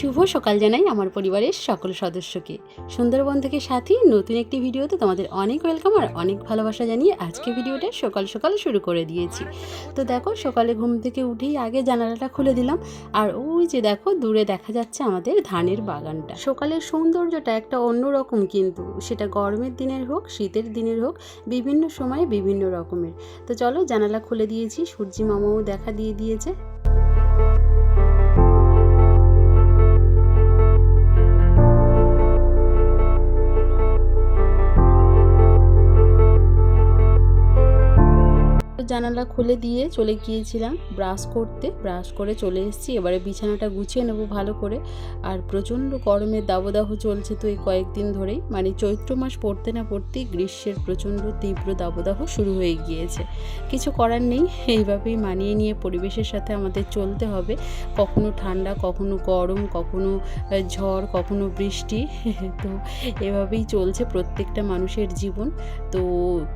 শুভ সকাল জানাই আমার পরিবারের সকল সদস্যকে। সুন্দরবন থেকে সাথী, নতুন একটি ভিডিওতে তোমাদের অনেক ওয়েলকাম আর অনেক ভালোবাসা জানিয়ে আজকে ভিডিওটা সকাল সকাল শুরু করে দিয়েছি। তো দেখো, সকালে ঘুম থেকে উঠেই আগে জানালাটা খুলে দিলাম। আর ওই যে দেখো, দূরে দেখা যাচ্ছে আমাদের ধানের বাগানটা। সকালের সৌন্দর্যটা একটা অন্যরকম কিন্তু। সেটা গরমের দিনের হোক, শীতের দিনের হোক, বিভিন্ন সময়ে বিভিন্ন রকমের। তো চলো জানালা খুলে দিয়েছি, সূর্যি মামাও দেখা দিয়ে দিয়েছে। জানালা খুলে দিয়ে চলে গিয়েছিলাম ব্রাশ করতে। ব্রাশ করে চলে এসেছি। এবারে বিছানাটা গুছিয়ে নেব ভালো করে। আর প্রচণ্ড গরমের দাবদাহ চলছে তো এই কয়েকদিন ধরেই। মানে চৈত্র মাস পড়তে না পড়তেই গ্রীষ্মের প্রচণ্ড তীব্র দাবদাহ শুরু হয়ে গিয়েছে। কিছু করার নেই। এইভাবেই মানিয়ে নিয়ে পরিবেশের সাথে আমাদের চলতে হবে। কখনো ঠান্ডা, কখনো গরম, কখনো ঝড়, কখনো বৃষ্টি। তো এভাবেই চলছে প্রত্যেকটা মানুষের জীবন। তো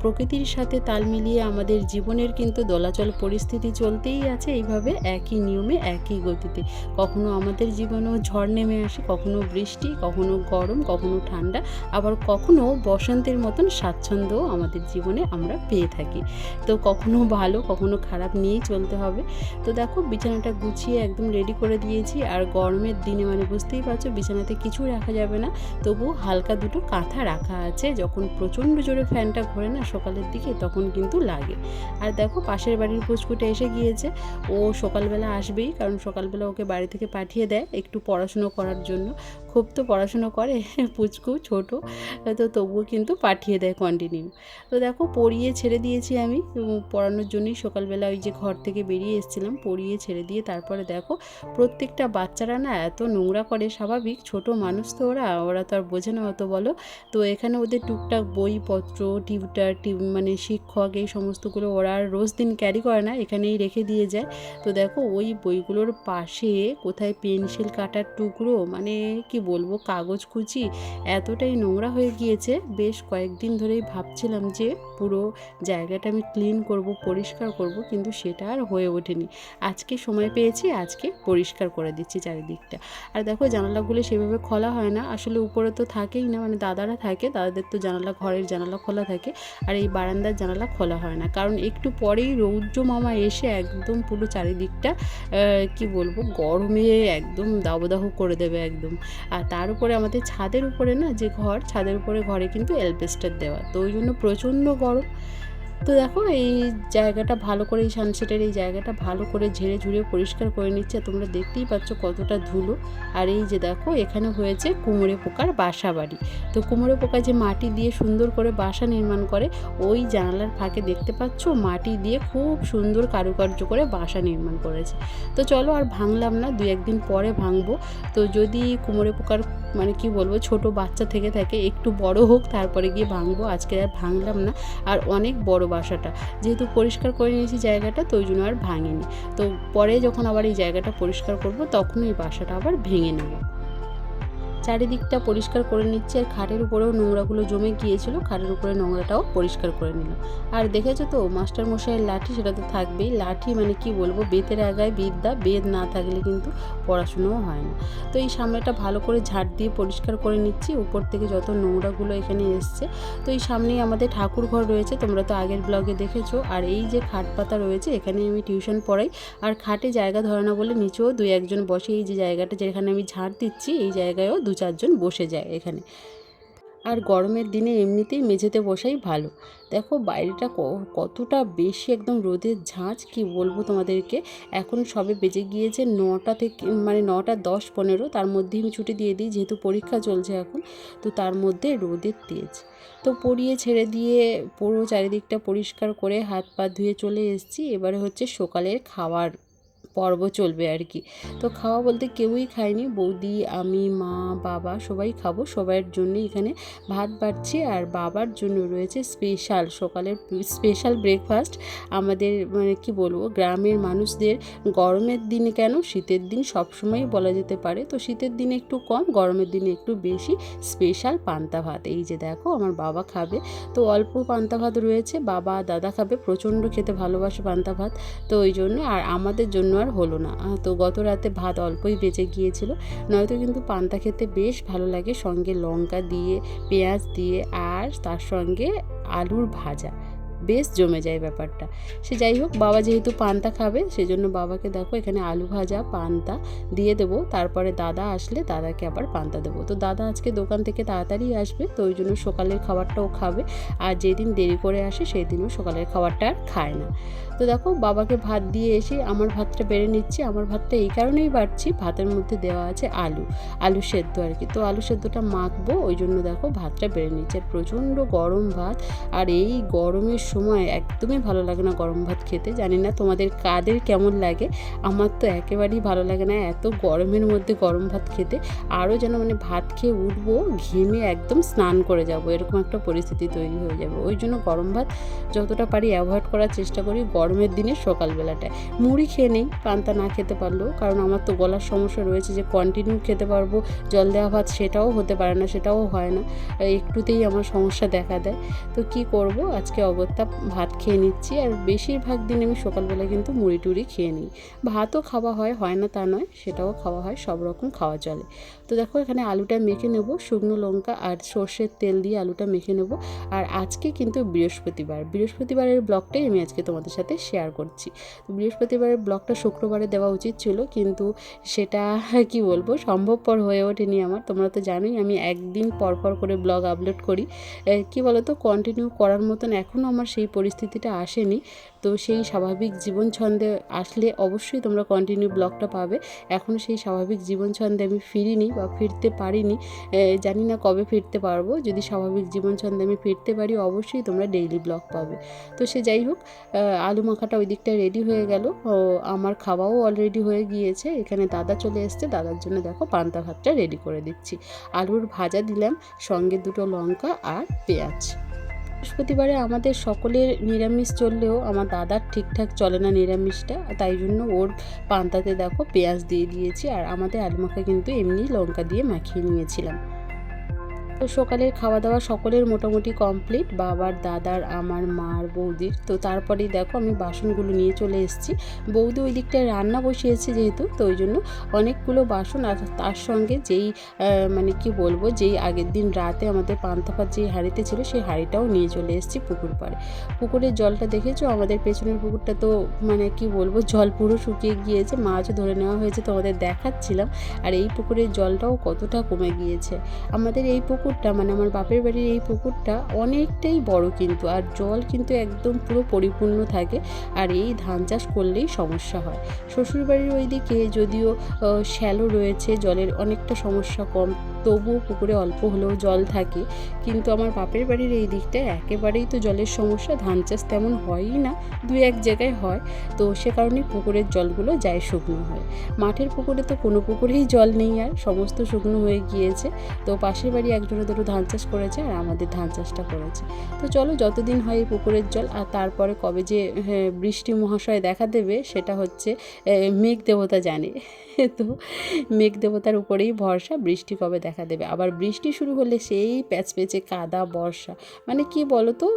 প্রকৃতির সাথে তাল মিলিয়ে আমাদের জীবনের কিন্তু দোলাচল পরিস্থিতি চলতেই আছে, এইভাবে একই নিয়মে, একই গতিতে। কখনো আমাদের জীবনেও ঝড় নেমে আসে, কখনো বৃষ্টি, কখনো গরম, কখনো ঠান্ডা, আবার কখনো বসন্তের মতন স্বাচ্ছন্দ্যও আমাদের জীবনে আমরা পেয়ে থাকি। তো কখনো ভালো, কখনো খারাপ নিয়েই চলতে হবে। তো দেখো, বিছানাটা গুছিয়ে একদম রেডি করে দিয়েছি, আর গরমের দিনে মানে বুঝতেই পারছ, বিছানাতে কিছু রাখা যাবে না। তবু হালকা দুটো কাঁথা রাখা আছে, যখন প্রচণ্ড জোরে ফ্যানটা ঘোরে না সকালের দিকে, তখন কিন্তু লাগে। আর দেখো পাশের বাড়ির পুচকুটা এসে গিয়েছে। ও সকালবেলা আসবেই, কারণ সকালবেলা ওকে বাড়ি থেকে পাঠিয়ে দেয় একটু পড়াশুনো করার জন্য। খুব তো পড়াশুনো করে পুচকু, ছোট, তো তবুও কিন্তু পাঠিয়ে দেয় কন্টিনিউ তো দেখো, পড়িয়ে ছেড়ে দিয়েছি আমি পড়ানোর জন্যই সকালবেলা ওই যে ঘর থেকে বেরিয়ে এসেছিলাম, পড়িয়ে ছেড়ে দিয়ে তারপরে দেখো, প্রত্যেকটা বাচ্চারা না এত নোংরা করে স্বাভাবিক, ছোট মানুষ তো ওরা ওরা তো আর বোঝে না অত বলো। তো এখানে ওদের টুকটাক বইপত্র টিউটার টিউ মানে শিক্ষক এই সমস্তগুলো ওরা আর রোজ দিন ক্যারি করে না, এখানেই রেখে দিয়ে যায়। তো দেখো, ওই বইগুলোর পাশে কোথায় পেন্সিল কাটার টুকরো মানে কি বলব কাগজ কুচি এতটাই নোংরা হয়ে গিয়েছে। বেশ কয়েকদিন ধরেই ভাবছিলাম যে পুরো জায়গাটা আমি ক্লিন করব, পরিষ্কার করব, কিন্তু সেটা আর হয়ে ওঠেনি। আজকে সময় পেয়েছি, আজকে পরিষ্কার করে দিচ্ছি চারিদিকটা। আর দেখো জানালাগুলো সেভাবে খোলা হয় না, আসলে উপরে তো থাকেই না মানে দাদারা থাকে, দাদাদের তো জানালা, ঘরের জানালা খোলা থাকে, আর এই বারান্দার জানালা খোলা হয় না। কারণ একটু পরেই রৌদ্র মামা এসে একদম পুরো চারিদিকটা কি বলব, গরমে একদম দাবদাহ করে দেবে একদম। আর তার উপরে আমাদের ছাদের উপরে না, যে ঘর, ছাদের উপরে ঘরে কিন্তু অ্যালবেস্টার দেওয়া। তো ওই জন্য প্রচণ্ড গরম তো দেখো, এই জায়গাটা ভালো করে, এই সানসেটের এই জায়গাটা ভালো করে ঝেড়ে ঝুড়ে পরিষ্কার করে নিচ্ছে। তোমরা দেখতেই পাচ্ছ কতটা ধুলো। আর এই যে দেখো, এখানে হয়েছে কুমড়ে পোকার বাসা বাড়ি। তো কুমড়ে পোকা যে মাটি দিয়ে সুন্দর করে বাসা নির্মাণ করে, ওই জানালার ফাঁকে দেখতে পাচ্ছ মাটি দিয়ে খুব সুন্দর কারুকার্য করে বাসা নির্মাণ করেছে। তো চলো আর ভাঙলাম না, দু একদিন পরে ভাঙবো। তো যদি কুমড়ে পোকার মানে কি বলব, ছোট বাচ্চা থেকে থাকে, একটু বড় হোক, তারপরে গিয়ে ভাঙবো। আজকে আর ভাঙলাম না। আর অনেক বড় বাসাটা যেহেতু পরিষ্কার করে নিয়েছি জায়গাটা, তো ওই জন্য আর ভাঙিনি। তো পরে যখন আবার এই জায়গাটা পরিষ্কার করব তখন এই বাসাটা আবার ভেঙে নেব। চারিদিকটা পরিষ্কার করে নিচ্ছে, আর খাটের উপরেও নোংরাগুলো জমে গিয়েছিল, খাটের উপরে নোংরাটাও পরিষ্কার করে নিলাম আর দেখেছ তো মাস্টার মশাইয়ের লাঠি, সেটা তো থাকবেই। লাঠি মানে কি বলব? বেতের আগায় বিদ্যা, বেদ না থাকলে কিন্তু পড়াশুনোও হয় না। তো এই সামনেটা ভালো করে ঝাড় দিয়ে পরিষ্কার করে নিচ্ছি, উপর থেকে যত নোংরাগুলো এখানে এসছে। তো এই সামনেই আমাদের ঠাকুর ঘর রয়েছে, তোমরা তো আগের ব্লগে দেখেছ। আর এই যে খাট পাতা রয়েছে, এখানে আমি টিউশন পড়াই। আর খাটে জায়গা ধরে না বলে নিচেও দুই একজন বসে এই যে জায়গাটা যেখানে আমি ঝাড় দিচ্ছি, এই জায়গায়ও দু চারজন বসে যায় এখানে। আর গরমের দিনে এমনিতেই মেঝেতে বসাই ভালো। দেখো বাইরেটা কতটা বেশি একদম রোদের ঝাঁঝ কি বলব তোমাদেরকে? এখন সবে বেজে গিয়েছে নটা থেকে মানে নটা দশ পনেরো, তার মধ্যেই আমি ছুটি দিয়ে দিই যেহেতু পরীক্ষা চলছে এখন, তো তার মধ্যে রোদের তেজ। তো পরিয়ে ছেড়ে দিয়ে পুরো চারিদিকটা পরিষ্কার করে হাত পা ধুয়ে চলে এসেছি। এবারে হচ্ছে সকালের খাবার পর্ব চলবে আর কি। তো খাওয়া বলতে কেউই খায়নি। বৌদি, আমি, মা, বাবা সবাই খাব। সবার জন্য এখানে ভাত বাড়ছি আর বাবার জন্য রয়েছে স্পেশাল সকালের স্পেশাল ব্রেকফাস্ট আমাদের মানে কি বলব, গ্রামের মানুষদের গরমের দিনে কেন? শীতের দিন সবসময় বলা যেতে পারে। তো শীতের দিনে একটু কম, গরমের দিনে একটু বেশি। স্পেশাল পান্তা ভাত। এই যে দেখো, আমার বাবা খাবে। তো অল্প পান্তা ভাত রয়েছে। বাবা, দাদা খাবে। প্রচণ্ড খেতে ভালোবাসে পান্তা ভাত। তো ওই জন্য আর আমাদের জন্য আর হলো না। তো গত রাতে ভাত অল্পই বেঁচে গিয়েছিল। নয়তো কিন্তু পান্তা খেতে বেশ ভালো লাগে। সঙ্গে লঙ্কা দিয়ে, পেঁয়াজ দিয়ে আর তার সঙ্গে আলুর ভাজা। বেশ জমে যায় ব্যাপারটা। সে যাই হোক, বাবা যেহেতু পান্তা খাবে, সেজন্য বাবাকে দেখো এখানে আলু ভাজা, পান্তা দিয়ে দেবো। তারপরে দাদা আসলে দাদাকে আবার পান্তা দেবো। তো দাদা আজকে দোকান থেকে তাড়াতাড়ি আসবে, তো ওই জন্য সকালের খাবারটাও খাবে। আর যেদিন দেরি করে আসে সেই দিনও সকালের খাবারটা আর খায় না। তো দেখো, বাবাকে ভাত দিয়ে এসে আমার ভাতটা বেড়ে নিচ্ছি। আমার ভাতটা এই কারণেই বাড়ছি, ভাতের মধ্যে দেওয়া আছে আলু আলু সেদ্ধ আর কি। তো আলু সেদ্ধটা মাখবো, ওই জন্য দেখো ভাতটা বেড়ে নিচ্ছে। আর প্রচণ্ড গরম ভাত, আর এই গরমের সময় একদমই ভালো লাগে না গরম ভাত খেতে। জানি না তোমাদের কাদের কেমন লাগে। আমার তো একেবারেই ভালো লাগে না এত গরমের মধ্যে গরম ভাত খেতে। আরও যেন মানে ভাত খেয়ে উঠবো, ঘেমে একদম স্নান করে যাব। এরকম একটা পরিস্থিতি তৈরি হয়ে যাবে। ওই জন্য গরম ভাত যতটা পারি অ্যাভয়েড করার চেষ্টা করি গরমের দিনে সকালবেলাটায়। মুড়ি খেয়ে নেই, পান্তা না খেতে পারলেও। কারণ আমার তো গলার সমস্যা রয়েছে যে কন্টিনিউ খেতে পারব। জল দেওয়া ভাত সেটাও হতে পারে না, সেটাও হয় না। একটুতেই আমার সমস্যা দেখা দেয়। তো কি করব? আজকে অগত্যা ভাত খেয়ে নিচ্ছি আর বেশিরভাগ দিন আমি সকালবেলা কিন্তু মুড়ি টুড়ি খেয়ে নিই। ভাতও খাওয়া হয় হয় না তা নয়, সেটাও খাওয়া হয়, সব রকম খাওয়া চলে। তো দেখো এখানে আলুটা মেখে নেব, শুকনো লঙ্কা আর সর্ষের তেল দিয়ে আলুটা মেখে নেব। আর আজকে কিন্তু বৃহস্পতিবার, বৃহস্পতিবারের ব্লগটাই আমি আজকে তোমাদের সাথে শেয়ার করছি। বৃহস্পতিবারের ব্লগটা শুক্রবারে দেওয়া উচিত ছিল, কিন্তু সেটা কি বলব, সম্ভবপর হয়ে ওঠেনি আমার। তোমরা তো জানোই আমি একদিন পর পর করে ব্লগ আপলোড করি। কি বলতো কন্টিনিউ করার মতন এখনও আমার সেই পরিস্থিতিটা আসেনি। তো সেই স্বাভাবিক জীবন ছন্দে আসলে অবশ্যই তোমরা কন্টিনিউ ব্লগটা পাবে। এখনও সেই স্বাভাবিক জীবন ছন্দে আমি ফিরিনি বা ফিরতে পারিনি। জানি না কবে ফিরতে পারব। যদি স্বাভাবিক জীবন ছন্দে আমি ফিরতে পারি, অবশ্যই তোমরা ডেইলি ব্লগ পাবে। তো সে যাই হোক আলু মাখাটা ওই দিকটা রেডি হয়ে গেল। ও, আমার খাওয়াও অলরেডি হয়ে গিয়েছে। এখানে দাদা চলে এসছে। দাদার জন্য দেখো পান্তা ভাতটা রেডি করে দিচ্ছি। আলুর ভাজা দিলাম, সঙ্গে দুটো লঙ্কা আর পেঁয়াজ। বৃহস্পতিবারে আমাদের সকলের নিরামিষ চললেও আমার দাদার ঠিকঠাক চলে না নিরামিষটা, তাই জন্য ওর পান্তাতে দেখো পেঁয়াজ দিয়ে দিয়েছি আর আমাদের আলু মাখা কিন্তু এমনি লঙ্কা দিয়ে মাখিয়ে নিয়েছিলাম। তো সকালের খাওয়া দাওয়া সকলের মোটামুটি কমপ্লিট বাবার, দাদার, আমার মার, বৌদির। তো তারপরেই দেখো আমি বাসনগুলো নিয়ে চলে এসেছি। বৌদি ওই দিকটায় রান্না বসিয়েছে যেহেতু, তো ওই জন্য অনেকগুলো বাসন আর তার সঙ্গে যেই মানে কি বলব, যেই আগের দিন রাতে আমাদের পান্তা যেই হাঁড়িতে ছিল সেই হাঁড়িটাও নিয়ে চলে এসেছি পুকুর পাড়ে। পুকুরের জলটা দেখেছ? আমাদের পেছনের পুকুরটা তো মানে কি বলব, জল পুরো শুকিয়ে গিয়েছে, মাছও ধরে নেওয়া হয়েছে তোমাদের দেখাচ্ছিলাম। আর এই পুকুরের জলটাও কতটা কমে গিয়েছে। আমাদের এই পুকুরটা মানে আমার বাপের বাড়ির এই পুকুরটা অনেকটাই বড় কিন্তু, আর জল কিন্তু একদম পুরো পরিপূর্ণ থাকে, আর এই ধান চাষ করলেই সমস্যা হয়। শ্বশুরবাড়ির ওইদিকে যদিও শ্যালো রয়েছে, জলের অনেকটা সমস্যা কম তবুও পুকুরে অল্প হলেও জল থাকে কিন্তু আমার বাপের বাড়ির এই দিকটায় একেবারেই তো জলের সমস্যা ধান চাষ তেমন হয়ই না দুই এক জায়গায় হয় তো সে কারণে পুকুরের জলগুলো যায় শুকনো হয়। মাঠের পুকুরে তো কোনো পুকুরেই জল নেই আর সমস্ত শুকনো হয়ে গিয়েছে তো পাশের বাড়ি একজনে দুটো ধান চাষ করেছে আর আমাদের ধান চাষটা করেছে। তো চলো যতদিন হয় এই পুকুরের জল আর তারপরে কবে যে হ্যাঁ, বৃষ্টি মহাশয় দেখা দেবে সেটা হচ্ছে মেঘ দেবতা জানে। তো মেঘ দেবতার উপরেই ভরসা বৃষ্টি কবে দেখা দেবে। আবার বৃষ্টি শুরু হলে সেই প্যাচ পেচে কাদা, বর্ষা। মানে কি বলো তো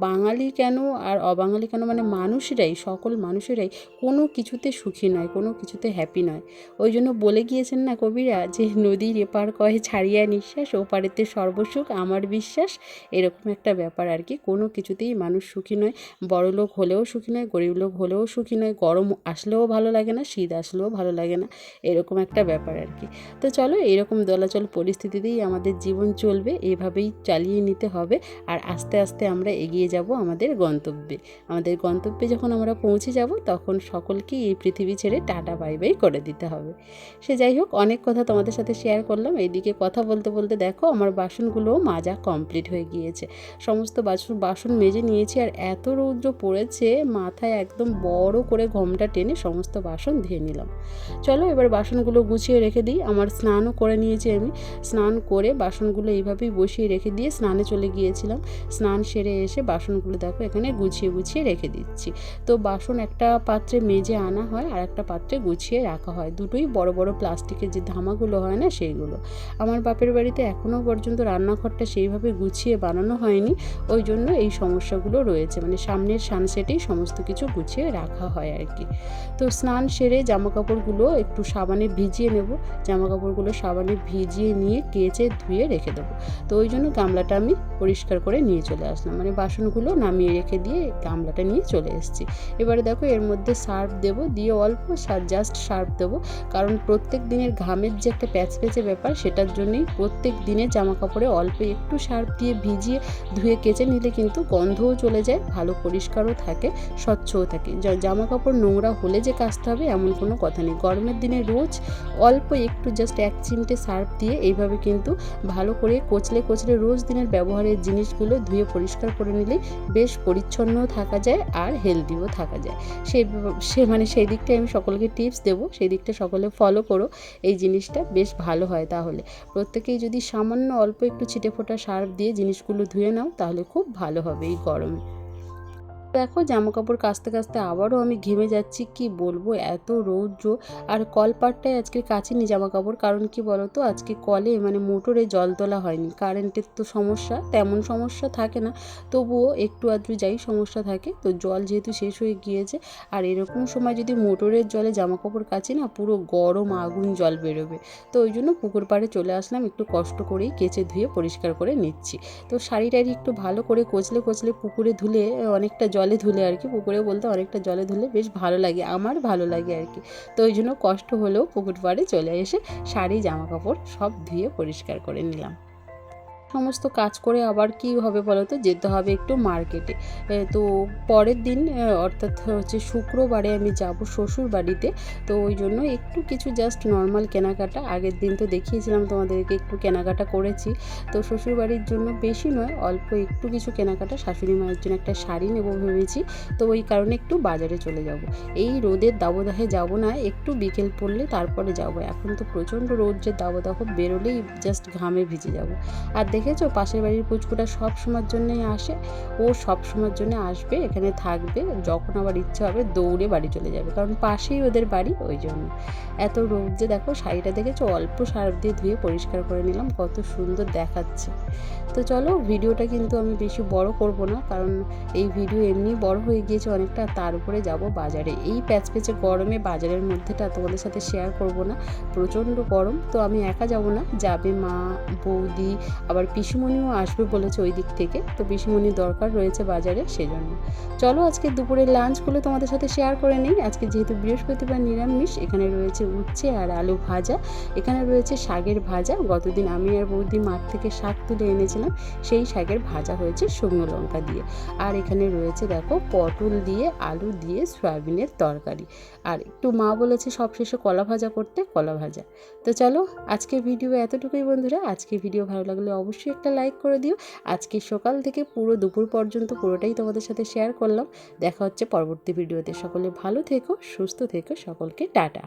বাঙালি কেন আর অবাঙালি কেন? মানে মানুষেরাই, সকল মানুষেরাই কোনো কিছুতে সুখী নয়, কোনো কিছুতে হ্যাপি নয়। ওই জন্য বলে গিয়েছেন না কবিরা যে, নদীর এপার কহে ছাড়িয়া নিঃশ্বাস, ওপারেতে সর্বসুখ আমার বিশ্বাস। এরকম একটা ব্যাপার আর কি। কোনো কিছুতেই মানুষ সুখী নয় বড় লোক হলেও সুখী নয় গরিব লোক হলেও সুখী নয়, গরম আসলেও ভালো লাগে না, শীত আসলেও ভালো লাগে না, এরকম একটা ব্যাপার আর কি। তো চলো, এরকম দলাচল পরি পরিস্থিতিতেই আমাদের জীবন চলবে, এভাবেই চালিয়ে নিতে হবে আর আস্তে আস্তে আমরা এগিয়ে যাব আমাদের গন্তব্যে। আমাদের গন্তব্যে যখন আমরা পৌঁছে যাব, তখন সকলকেই এই পৃথিবী ছেড়ে টাটা, বাই বাই করে দিতে হবে। সে যাই হোক, অনেক কথা তোমাদের সাথে শেয়ার করলাম। এইদিকে কথা বলতে বলতে দেখো, আমার বাসনগুলোও মাজা কমপ্লিট হয়ে গিয়েছে। সমস্ত বাসন বাসন মেজে নিয়েছি আর এত রৌদ্র পড়েছে, মাথায় একদম বড় করে ঘমটা টেনে সমস্ত বাসন ধুয়ে নিলাম। চলো এবার বাসনগুলো গুছিয়ে রেখে দিই। আমার স্নানও করে নিয়েছি আমি। স্নান করে বাসনগুলো এইভাবেই বসিয়ে রেখে দিয়ে স্নানে চলে গিয়েছিলাম। স্নান সেরে এসে বাসনগুলো দেখো এখানে গুছিয়ে গুছিয়ে রেখে দিচ্ছি। তো বাসন একটা পাত্রে মেজে আনা হয় আর একটা পাত্রে গুছিয়ে রাখা হয়। দুটোই বড় বড় প্লাস্টিকের যে ধামাগুলো হয় না সেইগুলো। আমার বাপের বাড়িতে এখনও পর্যন্ত রান্নাঘরটা সেইভাবে গুছিয়ে বানানো হয়নি। ওই জন্য এই সমস্যাগুলো রয়েছে। মানে সামনের সানসেটেই সমস্ত কিছু গুছিয়ে রাখা হয় আর কি। তো স্নান সেরে জামা কাপড়গুলো একটু সাবানে ভিজিয়ে নেব। জামা কাপড়গুলো সাবানে ভিজিয়ে নিয়ে কেচে ধুয়ে রেখে দেবো। তো ওই জন্য গামলাটা আমি পরিষ্কার করে নিয়ে চলে আসলাম। মানে বাসনগুলো নামিয়ে রেখে দিয়ে গামলাটা নিয়ে চলে এসেছি। এবারে দেখো এর মধ্যে সার্ফ দেবো, দিয়ে অল্প সার, জাস্ট সার্ফ দেবো। কারণ প্রত্যেক দিনের ঘামের যে একটা প্যাচ প্যাচে ব্যাপার, সেটার জন্যই প্রত্যেক দিনের জামা কাপড়ে অল্প একটু সার্ফ দিয়ে ভিজিয়ে ধুয়ে কেচে নিলে কিন্তু গন্ধও চলে যায়, ভালো পরিষ্কারও থাকে, স্বচ্ছও থাকে। জামা কাপড় নোংরা হলে যে কাচতে হবে এমন কোনো কথা নেই। গরমের দিনে রোজ অল্প একটু জাস্ট এক চিমটে সার্ফ দিয়ে এইভাবে কিন্তু ভালো করে কচলে কচলে রোজ দিনের ব্যবহারের জিনিসগুলো ধুয়ে পরিষ্কার করে নিলে বেশ পরিচ্ছন্নও থাকা যায় আর হেলদিও থাকা যায়। সেই সে মানে সেই দিকটায় আমি সকলকে টিপস দেবো, সেই দিকটা সকলে ফলো করো, এই জিনিসটা বেশ ভালো হয় তাহলে। প্রত্যেকেই যদি সামান্য অল্প একটু ছিটে ফোটা সার্ফ দিয়ে জিনিসগুলো ধুয়ে নাও তাহলে খুব ভালো হবে এই গরমে। দেখো জামা কাপড় কাচতে কাচতে আবারও আমি ঘেমে যাচ্ছি, কি বলব? এত রৌদ্র আর কলপাটটায় আজকে কাচিনি জামা কাপড় কারণ কি বলতো? আজকে কলে মানে মোটরে জল তোলা হয়নি। কারেন্টের তো সমস্যা, তেমন সমস্যা থাকে না। তবুও একটু আধটু যাই, সমস্যা থাকে। তো জল যেহেতু শেষ হয়ে গিয়েছে, আর এরকম সময় যদি মোটরের জলে জামা কাপড় কাচি না, পুরো গরম আগুন জল বেরোবে। তো ওই জন্য পুকুর পাড়ে চলে আসলাম, একটু কষ্ট করেই কেচে ধুয়ে পরিষ্কার করে নিচ্ছি। তো শাড়ি টাড়ি একটু ভালো করে কচলে কচলে পুকুরে ধুলে, অনেকটা জলে ধুলে আর কি পুকুরে বলতে অনেকটা জলে ধুলে বেশ ভালো লাগে, আমার ভালো লাগে আর কি। তো ওই জন্য কষ্ট হলেও পুকুর পাড়ে চলে এসে শাড়ি জামা কাপড় সব ধুয়ে পরিষ্কার করে নিলাম। সমস্ত কাজ করে আবার কি হবে বলো তো? যেতে হবে একটু মার্কেটে। তো পরের দিন অর্থাৎ হচ্ছে শুক্রবারে আমি যাব শ্বশুর বাড়িতে তো ওই জন্য একটু কিছু জাস্ট নর্মাল কেনাকাটা। আগের দিন তো দেখিয়েছিলাম তোমাদেরকে, একটু কেনাকাটা করেছি। তো শ্বশুর বাড়ির জন্য বেশি নয়, অল্প একটু কিছু কেনাকাটা। শাশুড়ি মায়ের জন্য একটা শাড়ি নেব ভেবেছি। তো ওই কারণে একটু বাজারে চলে যাব। এই রোদের দাবদাহে যাব না, একটু বিকেল পড়লে তারপরে যাব। এখন তো প্রচণ্ড রোদের দাবদাহ বেরোলেই জাস্ট ঘামে ভিজে যাব। আর দেখেছ? পাশের বাড়ির পুচকুটা সব সময়ের জন্যই আসে। ও সব সময়ের জন্য আসবে, এখানে থাকবে। যখন আবার ইচ্ছা হবে দৌড়ে বাড়ি চলে যাবে। কারণ পাশেই ওদের বাড়ি ওই জন্য। এত রোদ দেখো, শাড়িটা দেখেছ? অল্প সার্ফ দিয়ে ধুয়ে পরিষ্কার করে নিলাম। কত সুন্দর দেখাচ্ছে। তো চলো, ভিডিওটা কিন্তু আমি বেশি বড় করব না। কারণ এই ভিডিও এমনি বড় হয়ে গিয়েছে অনেকটা। তার উপরে যাব বাজারে। এই প্যাচ প্যাচে গরমে বাজারের মধ্যেটা তোমাদের সাথে শেয়ার করব না। প্রচণ্ড গরম। তো আমি একা যাব না। যাবে মা, বৌদি, আবার পিসুমণিও আসবে বলেছে ওই দিক থেকে, তো পিসুমণির দরকার রয়েছে বাজারে সেজন্য। চলো আজকে দুপুরের লাঞ্চগুলো তোমাদের সাথে শেয়ার করে নিই। আজকে যেহেতু বৃহস্পতিবার নিরামিষ, এখানে রয়েছে উচ্ছে আর আলু ভাজা। এখানে রয়েছে শাকের ভাজা। গতদিন আমি আর বৌদি মাঠ থেকে শাক তুলে এনেছিলাম, সেই শাকের ভাজা হয়েছে শুকনো লঙ্কা দিয়ে। আর এখানে রয়েছে দেখো, পটল দিয়ে, আলু দিয়ে, সয়াবিনের তরকারি। আর একটু মা বলেছে সব শেষে কলা ভাজা করতে, কলা ভাজা। তো চলো, আজকের ভিডিও এতটুকুই বন্ধুরা। আজকে ভিডিও ভালো লাগলে অবশ্যই একটা লাইক করে দিও। আজকে সকাল থেকে পুরো দুপুর পর্যন্ত পুরোটাই তোমাদের সাথে শেয়ার করলাম। দেখা হচ্ছে পরবর্তী ভিডিওতে সকলে ভালো থেকো, সুস্থ থেকো, সকলকে টাটা।